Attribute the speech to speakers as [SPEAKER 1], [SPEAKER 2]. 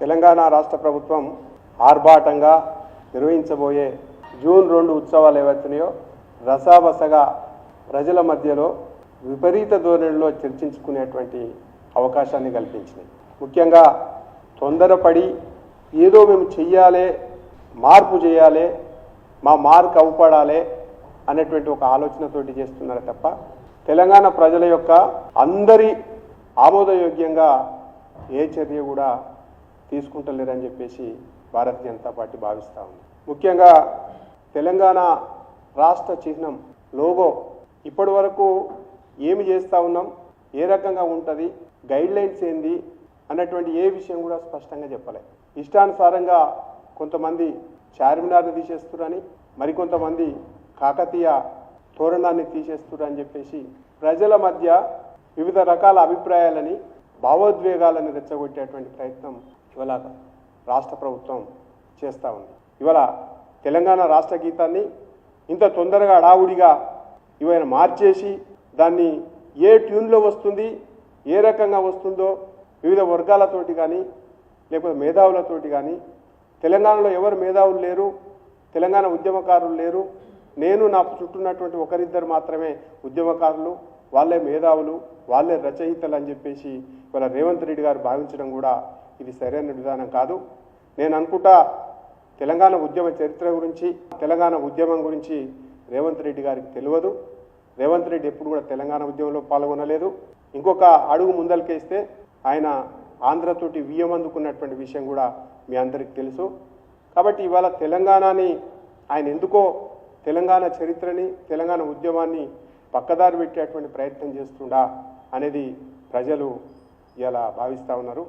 [SPEAKER 1] తెలంగాణ రాష్ట్ర ప్రభుత్వం ఆర్భాటంగా నిర్వహించబోయే జూన్ రెండు ఉత్సవాలు ఏవైతున్నాయో రసాబసగా ప్రజల మధ్యలో విపరీత ధోరణిలో చర్చించుకునేటువంటి అవకాశాన్ని కల్పించినాయి. ముఖ్యంగా తొందరపడి ఏదో మేము చెయ్యాలి మార్పు చేయాలి మా మార్క్ అవుపడాలి అనేటువంటి ఒక ఆలోచనతోటి చేస్తున్నారు తప్ప తెలంగాణ ప్రజల యొక్క అందరి ఆమోదయోగ్యంగా ఏ చర్య కూడా తీసుకుంటలేరని చెప్పేసి భారతీయ జనతా పార్టీ భావిస్తూ ఉంది. ముఖ్యంగా తెలంగాణ రాష్ట్ర చిహ్నం లోగో ఇప్పటి వరకు ఏమి చేస్తూ ఉన్నాం? ఏ రకంగా ఉంటుంది? గైడ్ లైన్స్ ఏంది? అన్నటువంటి ఏ విషయం కూడా స్పష్టంగా చెప్పలే. ఇష్టానుసారంగా కొంతమంది చార్మినార్ని తీసేస్తురని మరికొంతమంది కాకతీయ తోరణాన్ని తీసేస్తురని చెప్పేసి ప్రజల మధ్య వివిధ రకాల అభిప్రాయాలని భావోద్వేగాలను రెచ్చగొట్టేటువంటి ప్రయత్నం ఇవాళ రాష్ట్ర ప్రభుత్వం చేస్తూ ఉంది. ఇవాళ తెలంగాణ రాష్ట్ర గీతాన్ని ఇంత తొందరగా అడావుడిగా ఇవైన మార్చేసి దాన్ని ఏ ట్యూన్లో వస్తుంది ఏ రకంగా వస్తుందో వివిధ వర్గాలతోటి కానీ లేకపోతే మేధావులతోటి కానీ తెలంగాణలో ఎవరు మేధావులు లేరు తెలంగాణ ఉద్యమకారులు లేరు నేను నా చుట్టూన్నటువంటి ఒకరిద్దరు మాత్రమే ఉద్యమకారులు వాళ్ళే మేధావులు వాళ్ళే రచయితలు అని చెప్పేసి ఇవాళ రేవంత్ రెడ్డి గారు భావించడం కూడా ఇది సరైన విధానం కాదు. నేను అనుకుంటా తెలంగాణ ఉద్యమ చరిత్ర గురించి తెలంగాణ ఉద్యమం గురించి రేవంత్ రెడ్డి గారికి తెలియదు. రేవంత్ రెడ్డి ఎప్పుడు కూడా తెలంగాణ ఉద్యమంలో పాల్గొనలేదు. ఇంకొక అడుగు ముందలకేస్తే ఆయన ఆంధ్రతోటి వియ్యం అందుకున్నటువంటి విషయం కూడా మీ అందరికీ తెలుసు. కాబట్టి ఇవాళ తెలంగాణని ఆయన ఎందుకో తెలంగాణ చరిత్రని తెలంగాణ ఉద్యమాన్ని పక్కదారి పెట్టేటువంటి ప్రయత్నం చేస్తుండా అనేది ప్రజలు ఇలా భావిస్తూ ఉన్నారు.